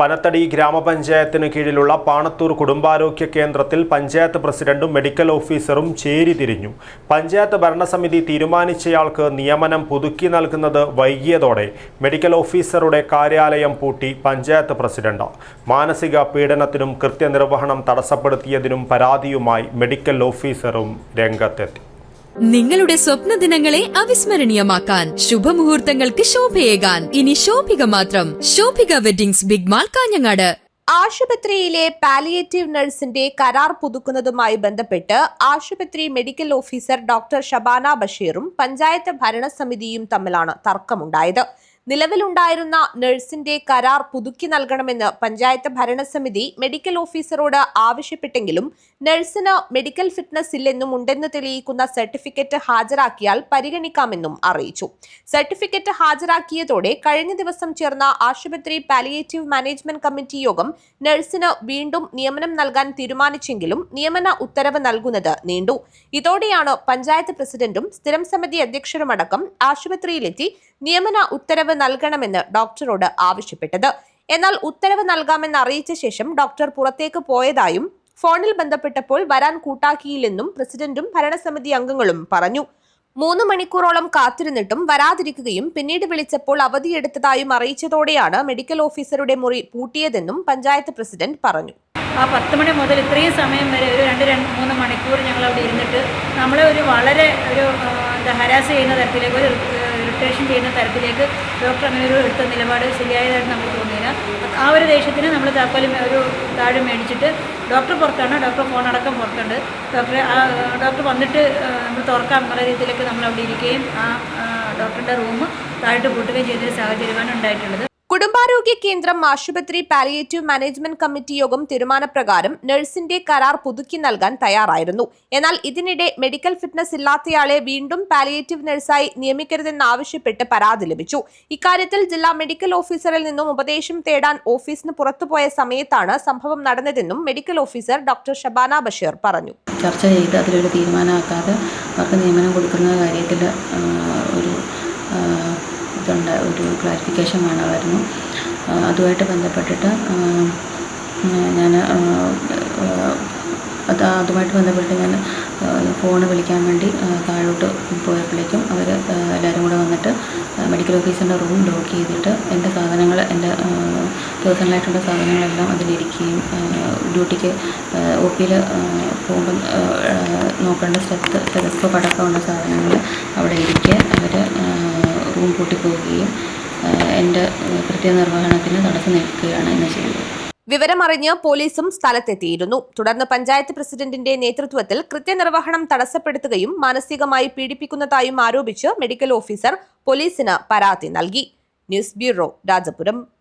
പനത്തടി ഗ്രാമപഞ്ചായത്തിന് കീഴിലുള്ള പാണത്തൂർ കുടുംബാരോഗ്യ കേന്ദ്രത്തിൽ പഞ്ചായത്ത് പ്രസിഡന്റും മെഡിക്കൽ ഓഫീസറും ചേരി തിരിഞ്ഞു. പഞ്ചായത്ത് ഭരണസമിതി തീരുമാനിച്ചയാൾക്ക് നിയമനം പുതുക്കി നൽകുന്നത് വൈകിയതോടെ മെഡിക്കൽ ഓഫീസറുടെ കാര്യാലയം പൂട്ടി പഞ്ചായത്ത് പ്രസിഡന്റ്. മാനസിക പീഡനത്തിനും കൃത്യനിർവഹണം തടസ്സപ്പെടുത്തിയതിനും പരാതിയുമായി മെഡിക്കൽ ഓഫീസറും രംഗത്തെത്തി. നിങ്ങളുടെ സ്വപ്ന ദിനങ്ങളെ അവിസ്മരണീയമാക്കാൻ ശുഭമുഹൂർത്തങ്ങൾക്ക് ശോഭയേകാൻ. ഇനി ശോഭിക മാത്രം. Shobhika weddings big mall Kanhangad. ആശുപത്രിയിലെ പാലിയേറ്റീവ് നഴ്സിന്റെ കരാർ പുതുക്കുന്നതുമായി ബന്ധപ്പെട്ട് ആശുപത്രി മെഡിക്കൽ ഓഫീസർ ഡോക്ടർ ഷബാന ബഷീറും പഞ്ചായത്ത് ഭരണസമിതിയും തമ്മിലാണ് തർക്കമുണ്ടായത്. നിലവിലുണ്ടായിരുന്ന നഴ്സിന്റെ കരാർ പുതുക്കി നൽകണമെന്ന് പഞ്ചായത്ത് ഭരണസമിതി മെഡിക്കൽ ഓഫീസറോട് ആവശ്യപ്പെട്ടെങ്കിലും നഴ്സിന് മെഡിക്കൽ ഫിറ്റ്നസ് ഇല്ലെന്നും ഉണ്ടെന്ന് തെളിയിക്കുന്ന സർട്ടിഫിക്കറ്റ് ഹാജരാക്കിയാൽ പരിഗണിക്കാമെന്നും അറിയിച്ചു. സർട്ടിഫിക്കറ്റ് ഹാജരാക്കിയതോടെ കഴിഞ്ഞ ദിവസം ചേർന്ന ആശുപത്രി പാലിയേറ്റീവ് മാനേജ്മെന്റ് കമ്മിറ്റി യോഗം നഴ്സിന് വീണ്ടും നിയമനം നൽകാൻ തീരുമാനിച്ചെങ്കിലും നിയമന ഉത്തരവ് നൽകുന്നത് നീണ്ടു. ഇതോടെയാണ് പഞ്ചായത്ത് പ്രസിഡന്റും സ്ഥിരം സമിതി അധ്യക്ഷരുമടക്കം ആശുപത്രിയിലെത്തി നിയമന ഉത്തരവ് നൽകണമെന്ന് ഡോക്ടറോട് ആവശ്യപ്പെട്ടത്. എന്നാൽ ഉത്തരവ് നൽകാമെന്ന് അറിയിച്ച ശേഷം ഡോക്ടർ പുറത്തേക്ക് പോയതായും ഫോണിൽ ബന്ധപ്പെട്ടപ്പോൾ വരാൻ കൂട്ടാക്കിയില്ലെന്നും പ്രസിഡന്റും ഭരണസമിതി അംഗങ്ങളും പറഞ്ഞു. മൂന്ന് മണിക്കൂറോളം കാത്തിരുന്നിട്ടും വരാതിരിക്കുകയും പിന്നീട് വിളിച്ചപ്പോൾ അവധിയെടുത്തതായും അറിയിച്ചതോടെയാണ് മെഡിക്കൽ ഓഫീസറുടെ മുറി പൂട്ടിയതെന്നും പഞ്ചായത്ത് പ്രസിഡന്റ് പറഞ്ഞു. ആ പത്ത് മണി മുതൽ ഇത്രയും സമയം വരെ ഒരു രണ്ട് രണ്ട് മൂന്ന് മണിക്കൂർ ഞങ്ങൾ അവിടെ ഇരുന്നിട്ട് നമ്മളെ ഒരു വളരെ ഒരു ഹരാസ് ചെയ്യുന്ന തരത്തിലേക്ക് ഒരു ഇറിറ്റേഷൻ ചെയ്യുന്ന തരത്തിലേക്ക് ഡോക്ടർ അങ്ങനെ ഒരു എടുത്ത നിലപാട് ശരിയായതായിട്ട് നമുക്ക് തോന്നിയില്ല. ആ ഒരു ദേഷ്യത്തിന് നമ്മൾ താക്കോലും ഒരു താഴെ മേടിച്ചിട്ട് ഡോക്ടർ പുറത്താണ്. ഡോക്ടർ ഫോൺ അടക്കം പുറത്തുണ്ട്. ഡോക്ടറെ ആ ഡോക്ടർ വന്നിട്ട് നമ്മൾ തുറക്കാം എന്നുള്ള രീതിയിലേക്ക് നമ്മൾ അവിടെ ഇരിക്കുകയും ആ ആ, ഡോക്ടറുടെ റൂം താഴോട്ട് പൂട്ടുകയും ചെയ്തൊരു സാഹചര്യമാണ് ഉണ്ടായിട്ടുള്ളത്. കുടുംബാരോഗ്യ കേന്ദ്രം ആശുപത്രി പാലിയേറ്റീവ് മാനേജ്മെന്റ് കമ്മിറ്റി യോഗം തീരുമാനപ്രകാരം നഴ്സിന്റെ കരാർ പുതുക്കി നൽകാൻ തയ്യാറായിരുന്നു. എന്നാൽ ഇതിനിടെ മെഡിക്കൽ ഫിറ്റ്നസ് ഇല്ലാത്തയാളെ വീണ്ടും പാലിയേറ്റീവ് നഴ്സായി നിയമിക്കരുതെന്നാവശ്യപ്പെട്ട് പരാതി ലഭിച്ചു. ഇക്കാര്യത്തിൽ ജില്ലാ മെഡിക്കൽ ഓഫീസറിൽ നിന്നും ഉപദേശം തേടാൻ ഓഫീസിന് പുറത്തുപോയ സമയത്താണ് സംഭവം നടന്നതെന്നും medical officer doctor Shabana Basheer പറഞ്ഞു. ചർച്ച ചെയ്ത് അതിലൊരു തീരുമാനമാക്കാതെ അവർക്ക് നിയമനം കൊടുക്കുന്ന കാര്യത്തിൽ ഒരു ഇതുണ്ട് ഒരു ക്ലാരിഫിക്കേഷൻ വേണമായിരുന്നു. അതുമായിട്ട് ബന്ധപ്പെട്ടിട്ട് ഞാൻ അത് അതുമായിട്ട് ബന്ധപ്പെട്ട് ഞാൻ ഫോൺ വിളിക്കാൻ വേണ്ടി താഴോട്ട് പോയപ്പോഴേക്കും അവർ എല്ലാവരും കൂടെ വന്നിട്ട് മെഡിക്കൽ ഓഫീസിന്റെ റൂം ലോക്ക് ചെയ്തിട്ട് എന്റെ സാധനങ്ങൾ എന്റെ പേഴ്സണലായിട്ടുള്ള സാധനങ്ങളെല്ലാം അതിലിരിക്കുകയും ഡ്യൂട്ടിക്ക് ഒ പിയിൽ പോകുമ്പം നോക്കേണ്ട സ്റ്റെപ്പ് ടെലസ്കോപ്പ് അടക്കമുള്ള സാധനങ്ങൾ അവിടെ ഇരിക്കെ പൂട്ടിപ്പോവുകയും ആ, എന്റെ കൃത്യനിർവഹണത്തിന് തടസ്സം നിൽക്കുകയാണ് എന്ന് ചെയ്തത് വിവരമറിഞ്ഞ് പോലീസും സ്ഥലത്തെത്തിയിരുന്നു. തുടർന്ന് പഞ്ചായത്ത് പ്രസിഡന്റിന്റെ നേതൃത്വത്തിൽ കൃത്യനിർവഹണം തടസ്സപ്പെടുത്തുകയും മാനസികമായി പീഡിപ്പിക്കുന്നതായും ആരോപിച്ച് മെഡിക്കൽ ഓഫീസർ പോലീസിന് പരാതി നൽകി. News bureau Rajapuram.